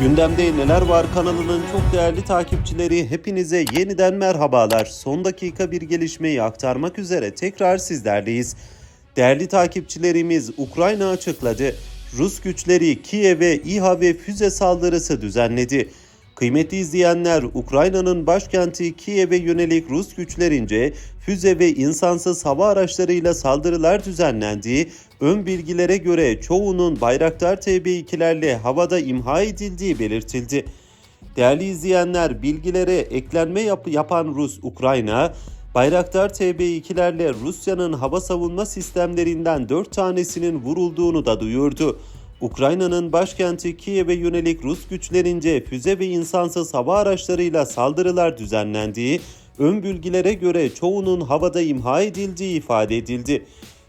Gündemde Neler Var kanalının çok değerli takipçileri hepinize yeniden merhabalar. Son dakika bir gelişmeyi aktarmak üzere tekrar sizlerleyiz. Değerli takipçilerimiz Ukrayna açıkladı. Rus güçleri Kiev'e İHA ve füze saldırısı düzenledi. Kıymetli izleyenler, Ukrayna'nın başkenti Kiev'e yönelik Rus güçlerince füze ve insansız hava araçlarıyla saldırılar düzenlendiği, ön bilgilere göre çoğunun Bayraktar TB2'lerle havada imha edildiği belirtildi. Değerli izleyenler, bilgilere eklenme yap- yapan Rus Ukrayna, Bayraktar TB2'lerle Rusya'nın hava savunma sistemlerinden 4 tanesinin vurulduğunu da duyurdu. Ukrayna'nın başkenti Kiev'e yönelik Rus güçlerince füze ve insansız hava araçlarıyla saldırılar düzenlendiği, ön bilgilere göre çoğunun havada imha edildiği ifade edildi.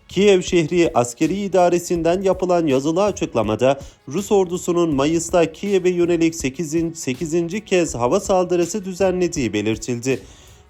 Kiev şehri askeri idaresinden yapılan yazılı açıklamada Rus ordusunun Mayıs'ta Kiev'e yönelik 8. 8. kez hava saldırısı düzenlediği belirtildi.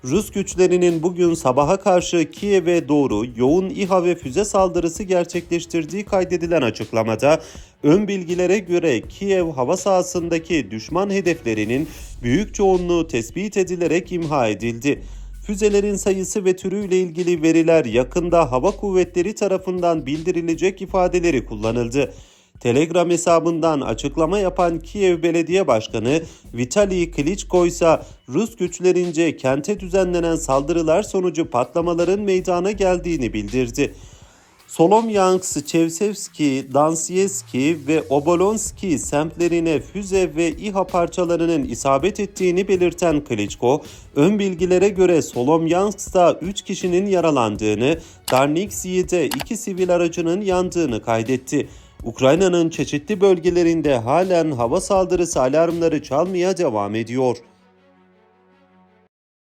Rus güçlerinin bugün sabaha karşı Kiev'e doğru yoğun İHA ve füze saldırısı gerçekleştirdiği kaydedilen açıklamada ön bilgilere göre Kiev hava sahasındaki düşman hedeflerinin büyük çoğunluğu tespit edilerek imha edildi. Füzelerin sayısı ve türüyle ilgili veriler yakında hava kuvvetleri tarafından bildirilecek ifadeleri kullanıldı. Telegram hesabından açıklama yapan Kiev Belediye Başkanı Vitali Klitschko ise Rus güçlerince kente düzenlenen saldırılar sonucu patlamaların meydana geldiğini bildirdi. Solomyansk, Çevsevski, Dansiyevski ve Obolonski semtlerine füze ve İHA parçalarının isabet ettiğini belirten Klitschko, ön bilgilere göre Solomyansk'ta 3 kişinin yaralandığını, Darniksiye'de 2 sivil aracının yandığını kaydetti. Ukrayna'nın çeşitli bölgelerinde halen hava saldırısı alarmları çalmaya devam ediyor.